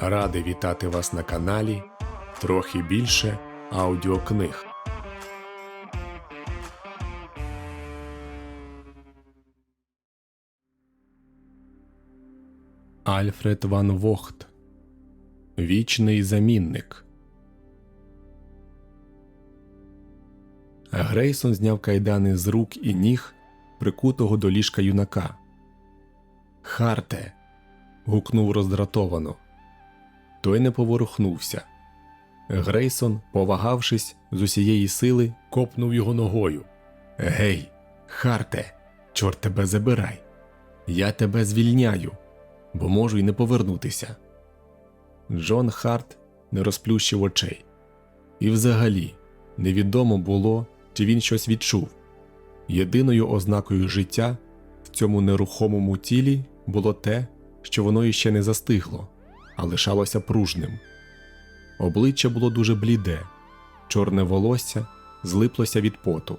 Радий вітати вас на каналі трохи більше аудіокниг. Альфред Ван Вохт Вічний замінник. Грейсон зняв кайдани з рук і ніг, прикутого до ліжка юнака. Харте. гукнув роздратовано. Той не поворухнувся. Грейсон, повагавшись з усієї сили, копнув його ногою. Гей, Харте, чорт тебе забирай. Я тебе звільняю, бо можу й не повернутися. Джон Харт не розплющив очей. І взагалі невідомо було, чи він щось відчув. Єдиною ознакою життя в цьому нерухомому тілі було те, що воно іще не застигло, а лишалося пружним. Обличчя було дуже бліде, чорне волосся злиплося від поту.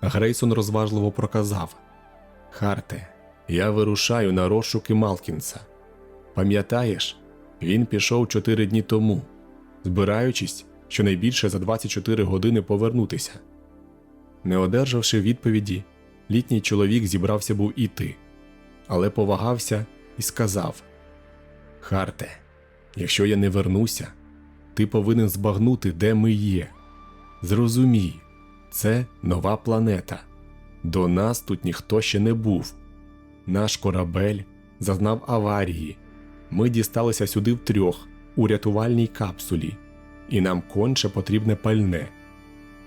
Грейсон розважливо проказав Харте, я вирушаю на розшуки Малкінса. Пам'ятаєш, він пішов чотири дні тому, збираючись щонайбільше за 24 години повернутися. Не одержавши відповіді, літній чоловік зібрався був іти, але повагався і сказав Харте, якщо я не вернуся, ти повинен збагнути, де ми є. Зрозумій, це нова планета. До нас тут ніхто ще не був. Наш корабель зазнав аварії. Ми дісталися сюди втрьох у рятувальній капсулі, і нам конче потрібне пальне.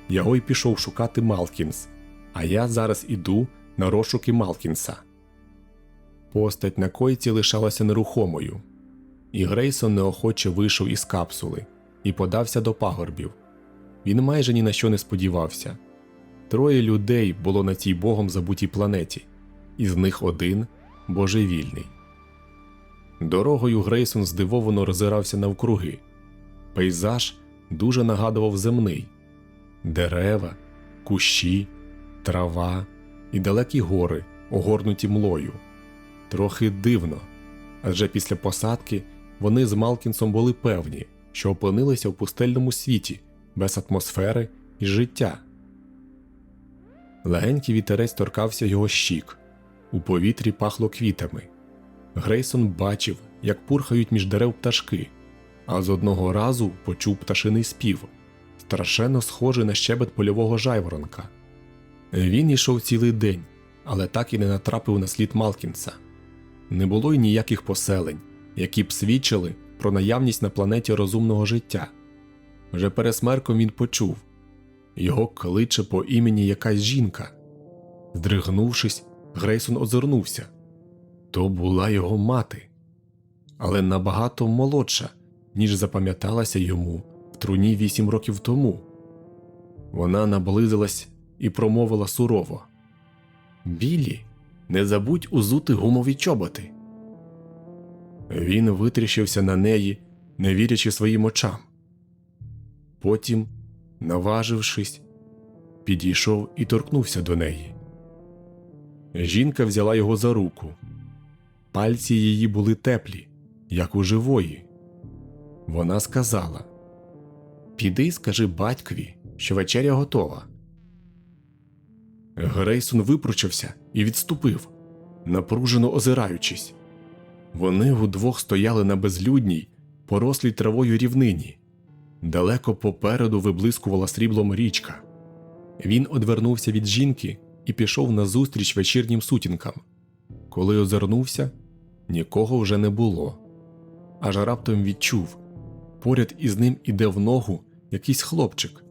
Його й пішов шукати Малкінс, а я зараз іду на розшуки Малкінса. Постать на койці лишалася нерухомою, і Грейсон неохоче вийшов із капсули і подався до пагорбів. Він майже ні на що не сподівався. Троє людей було на цій богом забутій планеті, із них один божевільний. Дорогою Грейсон здивовано роззирався навкруги. Пейзаж дуже нагадував земний дерева, кущі, трава і далекі гори, огорнуті млою. Трохи дивно, адже після посадки вони з Малкінсом були певні, що опинилися в пустельному світі без атмосфери і життя. Легенький вітерець торкався його щік, у повітрі пахло квітами. Грейсон бачив, як пурхають між дерев пташки, а з одного разу почув пташиний спів, страшенно схожий на щебет польового жайворонка. Він йшов цілий день, але так і не натрапив на слід Малкінса. Не було й ніяких поселень, які б свідчили про наявність на планеті розумного життя. Вже пересмерком він почув його кличе по імені якась жінка. Здригнувшись, Грейсон озирнувся то була його мати, але набагато молодша, ніж запам'яталася йому в труні вісім років тому. Вона наблизилась і промовила сурово Білі, не забудь узути гумові чоботи. Він витріщився на неї, не вірячи своїм очам. Потім, наважившись, підійшов і торкнувся до неї. Жінка взяла його за руку. Пальці її були теплі, як у живої. Вона сказала Піди, скажи батькові, що вечеря готова. Грейсон випручився і відступив, напружено озираючись. Вони удвох стояли на безлюдній, порослій травою рівнині. Далеко попереду виблискувала сріблом річка. Він одвернувся від жінки і пішов назустріч вечірнім сутінкам. Коли озирнувся, нікого вже не було. Аж раптом відчув поряд із ним іде в ногу якийсь хлопчик.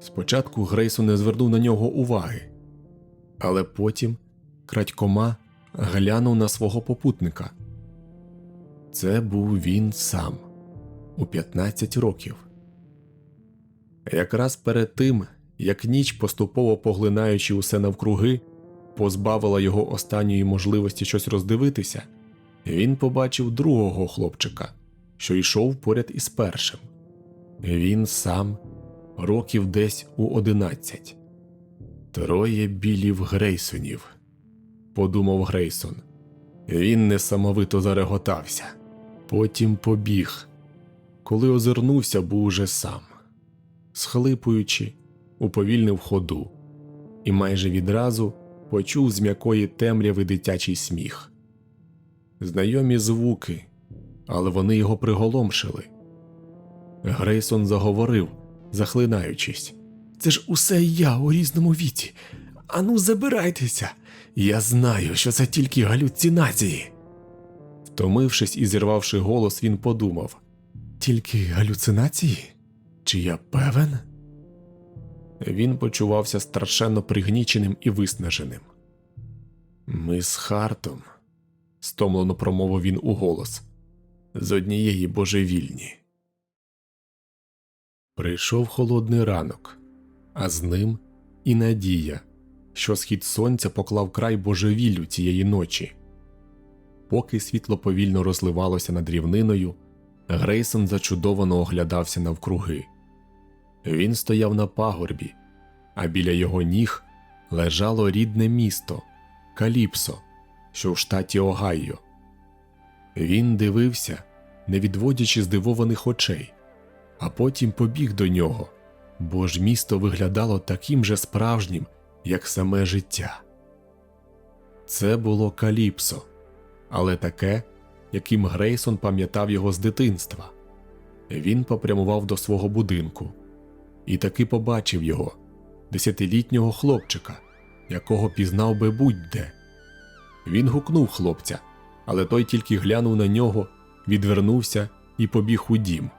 Спочатку Грейсон не звернув на нього уваги, але потім крадькома глянув на свого попутника. Це був він сам у 15 років. Якраз перед тим, як ніч, поступово поглинаючи усе навкруги, позбавила його останньої можливості щось роздивитися, він побачив другого хлопчика, що йшов поряд із першим. Він сам років десь у одинадцять. Троє білів Грейсонів, подумав Грейсон. Він несамовито зареготався. Потім побіг. Коли озирнувся, був уже сам, схлипуючи, уповільнив ходу, і майже відразу почув з м'якої темряви дитячий сміх. Знайомі звуки, але вони його приголомшили. Грейсон заговорив, захлинаючись. Це ж усе я у різному віці. Ану, забирайтеся. Я знаю, що це тільки галюцинації. Втомившись і зірвавши голос, він подумав Тільки галюцинації? Чи я певен? Він почувався страшенно пригніченим і виснаженим. Ми з Хартом, стомлено промовив він у голос, з однієї божевільні. Прийшов холодний ранок, а з ним і надія, що схід сонця поклав край божевіллю цієї ночі. Поки світло повільно розливалося над рівниною, Грейсон зачудовано оглядався навкруги. Він стояв на пагорбі, а біля його ніг лежало рідне місто Каліпсо, що в штаті Огайо. Він дивився, не відводячи здивованих очей, а потім побіг до нього, бо ж місто виглядало таким же справжнім, як саме життя. Це було Каліпсо, але таке, яким Грейсон пам'ятав його з дитинства. Він попрямував до свого будинку і таки побачив його, десятилітнього хлопчика, якого пізнав би будь-де. Він гукнув хлопця, але той тільки глянув на нього, відвернувся і побіг у дім.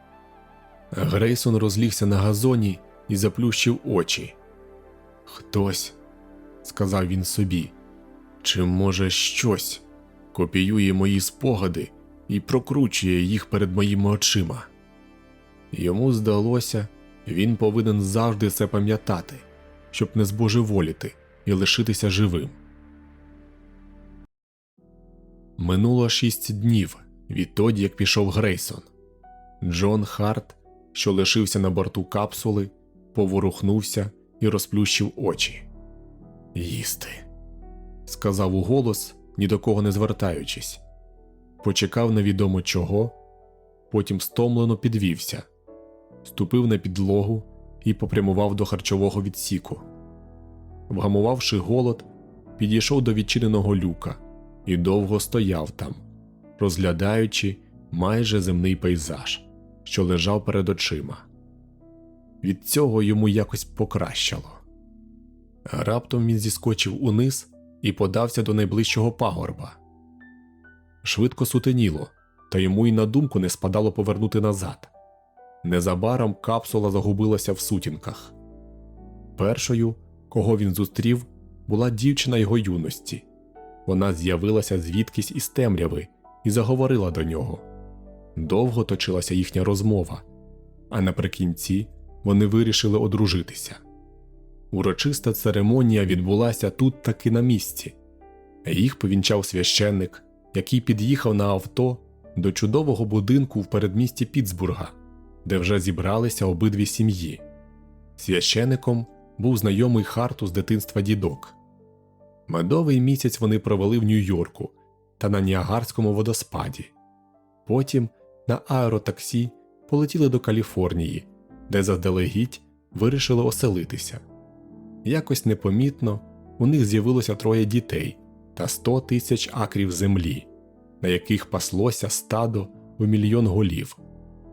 Грейсон розлігся на газоні і заплющив очі. Хтось, сказав він собі, чи може щось копіює мої спогади і прокручує їх перед моїми очима. Йому здалося, він повинен завжди це пам'ятати, щоб не збожеволіти і лишитися живим. Минуло шість днів відтоді, як пішов Грейсон. Джон Харт, що лишився на борту капсули, поворухнувся і розплющив очі. Їсти, сказав уголос, ні до кого не звертаючись. Почекав невідомо чого, потім стомлено підвівся, ступив на підлогу і попрямував до харчового відсіку. Вгамувавши голод, підійшов до відчиненого люка і довго стояв там, розглядаючи майже земний пейзаж, що лежав перед очима. Від цього йому якось покращало. Раптом він зіскочив униз і подався до найближчого пагорба. Швидко сутеніло, та йому й на думку не спадало повернути назад. Незабаром капсула загубилася в сутінках. Першою, кого він зустрів, була дівчина його юності. Вона з'явилася звідкись із темряви і заговорила до нього. Довго точилася їхня розмова, а наприкінці вони вирішили одружитися. Урочиста церемонія відбулася тут таки на місці. Їх повінчав священник, який під'їхав на авто до чудового будинку в передмісті Пітсбурга, де вже зібралися обидві сім'ї. Священиком був знайомий Харту з дитинства дідок. Медовий місяць вони провели в Нью-Йорку та на Ніагарському водоспаді. Потім на аеротаксі полетіли до Каліфорнії, де заздалегідь вирішили оселитися. Якось непомітно у них з'явилося троє дітей та 100 тисяч акрів землі, на яких паслося стадо у мільйон голів,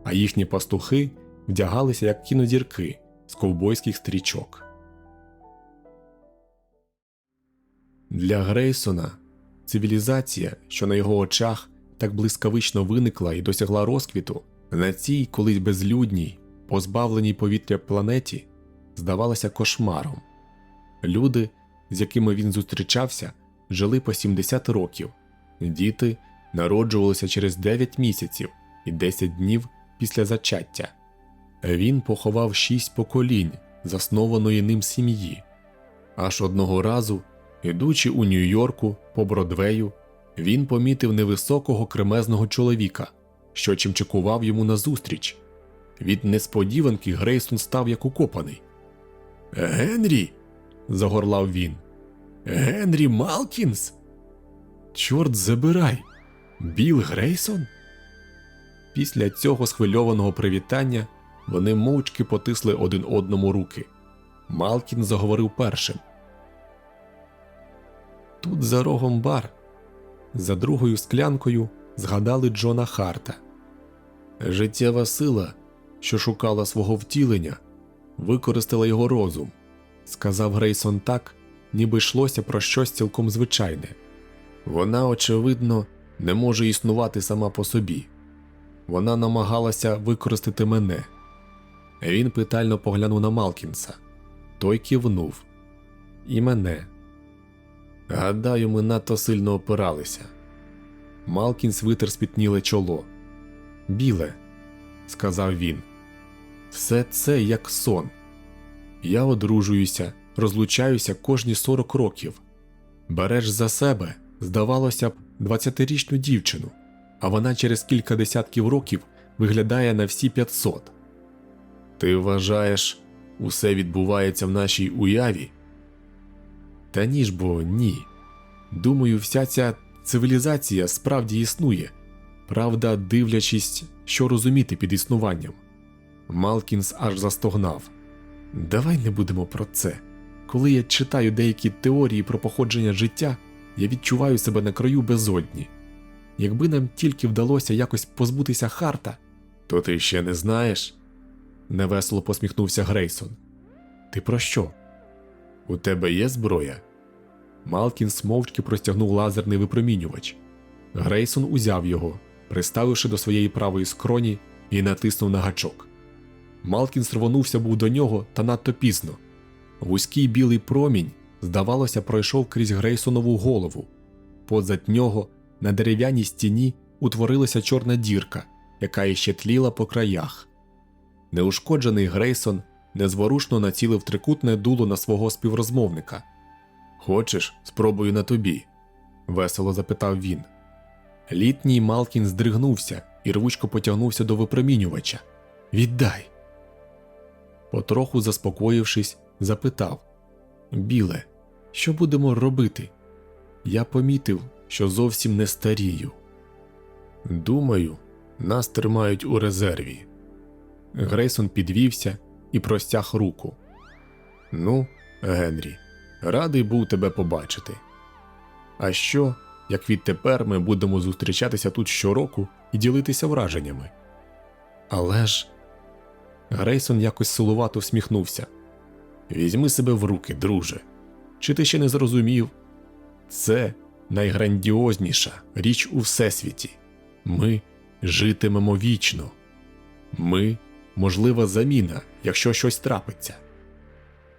а їхні пастухи вдягалися як кінозірки з ковбойських стрічок. Для Грейсона цивілізація, що на його очах так блискавично виникла і досягла розквіту, на цій колись безлюдній, позбавленій повітря планеті, здавалася кошмаром. Люди, з якими він зустрічався, жили по 70 років, діти народжувалися через 9 місяців і 10 днів після зачаття. Він поховав шість поколінь заснованої ним сім'ї. Аж одного разу, ідучи у Нью-Йорку по Бродвею, він помітив невисокого кремезного чоловіка, що чимчикував йому назустріч. Від несподіванки Грейсон став як укопаний. Генрі загорлав він. Генрі Малкінс? Чорт забирай. Біл Грейсон? Після цього схвильованого привітання вони мовчки потисли один одному руки. Малкін заговорив першим. Тут за рогом бар. За другою склянкою згадали Джона Харта. Життєва сила, що шукала свого втілення, використала його розум, сказав Грейсон так, ніби йшлося про щось цілком звичайне. Вона, очевидно, не може існувати сама по собі. Вона намагалася використати мене. Він питально поглянув на Малкінса. Той кивнув. І мене. Гадаю, ми надто сильно опиралися. Малкінс витер спітніле чоло. Біле, сказав він. Все це як сон. Я одружуюся, розлучаюся кожні 40 років. Береш за себе, здавалося б, 20-річну дівчину, а вона через кілька десятків років виглядає на всі 500. Ти вважаєш, усе відбувається в нашій уяві? Та ні ж бо ні. Думаю, вся ця цивілізація справді існує, правда, дивлячись, що розуміти під існуванням. Малкінс аж застогнав. Давай не будемо про це. Коли я читаю деякі теорії про походження життя, я відчуваю себе на краю безодні. Якби нам тільки вдалося якось позбутися харта, то ти ще не знаєш? невесело посміхнувся Грейсон. Ти про що? У тебе є зброя? Малкінс мовчки простягнув лазерний випромінювач. Грейсон узяв його, приставивши до своєї правої скроні і натиснув на гачок. Малкінс рвонувся був до нього та надто пізно. Вузький білий промінь, здавалося, пройшов крізь Грейсонову голову. Позад нього на дерев'яній стіні утворилася чорна дірка, яка іще тліла по краях. Неушкоджений Грейсон незворушно націлив трикутне дуло на свого співрозмовника. Хочеш, спробую на тобі? весело запитав він. Літній Малкін здригнувся і рвучко потягнувся до випромінювача. Віддай. Потроху заспокоївшись, запитав Біле, що будемо робити? Я помітив, що зовсім не старію. Думаю, нас тримають у резерві. Грейсон підвівся і простяг руку. Ну, Генрі, радий був тебе побачити. А що, як відтепер ми будемо зустрічатися тут щороку і ділитися враженнями? Але ж. Грейсон якось силувато всміхнувся. Візьми себе в руки, друже. Чи ти ще не зрозумів? Це найграндіозніша річ у всесвіті. Ми житимемо вічно. Ми можлива заміна, якщо щось трапиться.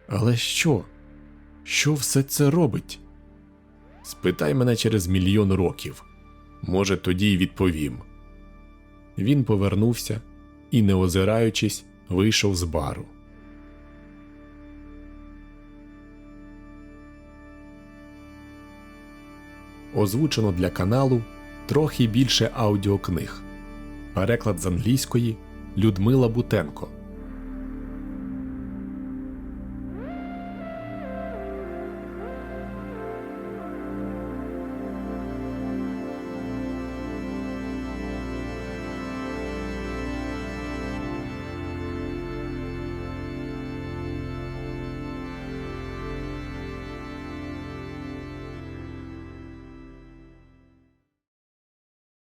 Але що? Що все це робить? Спитай мене через мільйон років. Може, тоді й відповім. Він повернувся і, не озираючись, вийшов з бару. Озвучено для каналу трохи більше аудіокниг. Переклад з англійської Людмила Бутенко.